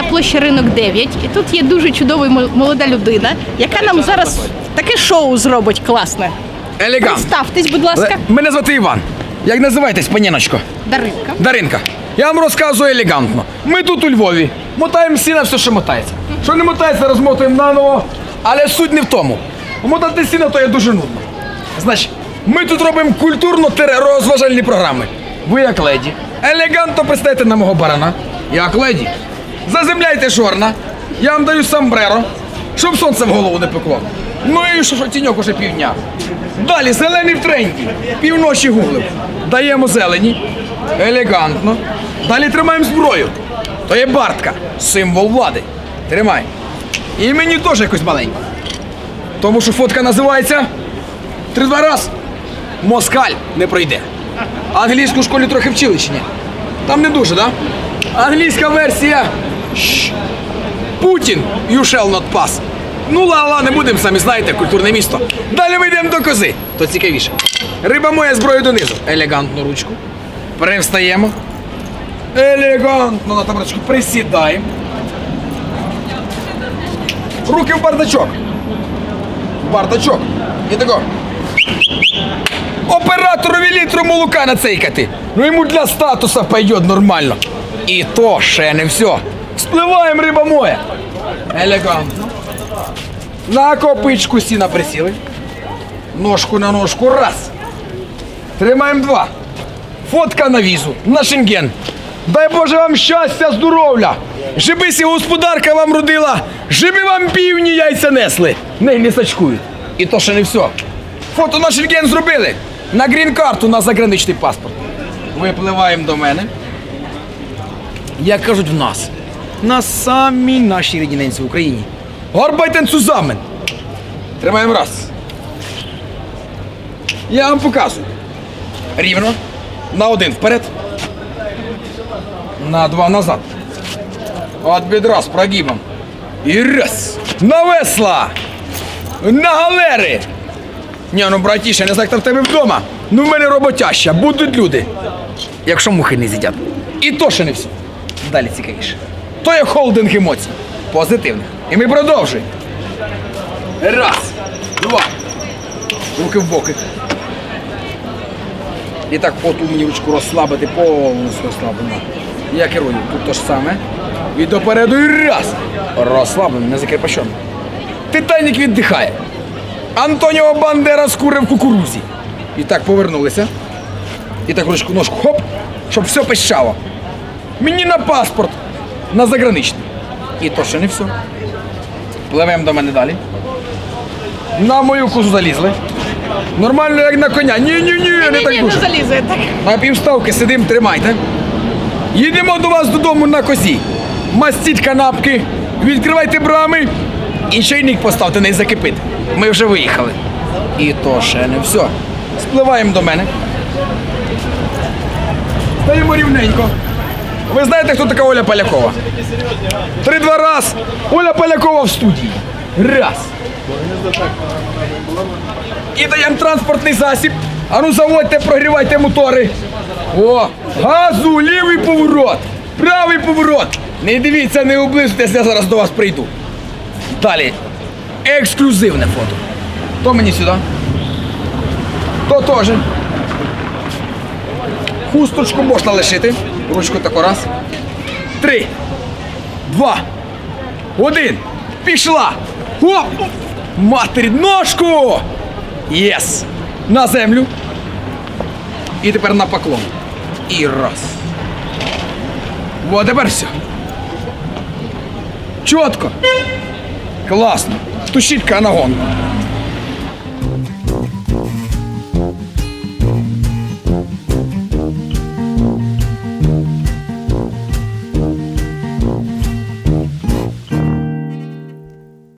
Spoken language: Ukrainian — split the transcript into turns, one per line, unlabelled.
площа ринок 9. І тут є дуже чудова молода людина, яка нам зараз таке шоу зробить класне.
Елегант.
Ставтесь, будь ласка,
Мене звати Іван. Як називаєтесь, паніночко?
Даринка.
Даринка. Я вам розказую елегантно. Ми тут у Львові. Мотаємо всі на все, що мотається. Що не мотається, розмотуємо наново. Але суть не в тому. Мотати сіна то є дуже нудно. Значить, ми тут робимо культурно-розважальні програми. Ви як леді. Елегантно пристаєте на мого барана. Як леді. Заземляйте шорна. Я вам даю самбреро, щоб сонце в голову не пекло. Ну і що, що тіньок уже півдня. Далі зелений в тренді. Півночі гуглив. Даємо зелені. Елегантно. Далі тримаємо зброю. То є бартка, символ влади. Тримай. І мені теж якось маленько. Тому що фотка називається Три-два раз. Москаль не пройде. Англійську в школі трохи вчили чи ні? Там не дуже, да? Англійська версія. Щ. Путін you shall not pass. Ну ла-ла, не будемо самі знаєте, культурне місто. Далі ми йдемо до кози. То цікавіше. Риба моя зброю донизу. Елегантну ручку. Привстаємо. Елегантно на табуречку присідаємо. Руки в бардачок. Бардачок. І тако. Операторові літру молока нацейкати. Ну йому для статуса пойдет нормально. І то ще не все. Спливаємо, риба моя. Елегантно. На копичку сіна присіли. Ножку на ножку. Раз. Тримаємо два. Фотка на візу. На шенген. Дай Боже вам щастя, здоров'я. Жиби сі господарка вам родила, жиби вам півні яйця несли. Не, не сачкують. І то ще не все. Фото на шенген зробили. На грін-карту, на заграничний паспорт. Випливаємо до мене. Як кажуть в нас, на самій нашій рідненці в Україні. Горбайтен цузамен. Тримаємо раз. Я вам показую. Рівно. На один вперед. На два назад. От бедра з прогибом. І раз. На весла. На галери. Ні, ну братіше, не знаю, там в тебе вдома. Ну в мене роботяща, будуть люди. Якщо мухи не з'їдять. І то ще не все. Далі цікавіше. То є холдинг емоцій. Позитивних. І ми продовжуємо. Раз, два. Руки в боки. І так оту мені ручку розслабити, повністю розслаблено. Я керую. Тут то ж саме. І допереду і раз. Розслаблено, не закріпощено. Титанік віддихає. Антоніо Бандера скурив кукурузі. І так повернулися. І так ручку ножку хоп, щоб все пищало. Мені на паспорт, на заграничний. І то ще не все. Пливемо до мене далі. На мою козу залізли. Нормально, як на коня. Ні, ні, ні, не так
ні, не
дуже.
залізує так.
На півставки сидим, тримайте. Їдемо до вас додому на козі. Мастіть канапки, відкривайте брами і чайник поставте, не закипить. Ми вже виїхали. І то ще не все. Спливаємо до мене. Стаємо рівненько. Ви знаєте, хто така Оля Полякова? Три-два раз. Оля Полякова в студії. Раз. І даємо транспортний засіб. А ну заводьте, прогрівайте мотори. О, газу, лівий поворот, правий поворот. Не дивіться, не облизуйтесь, я зараз до вас прийду. Далі. Ексклюзивне фото. То мені сюди. То теж. Хусточку можна лишити. Ручку тако раз. Три. Два. Один. Пішла. Оп! Матері, ножку! Єс! На землю. І тепер на поклон. І раз. О, тепер все. Чітко. Класно. Тушітка на гонку.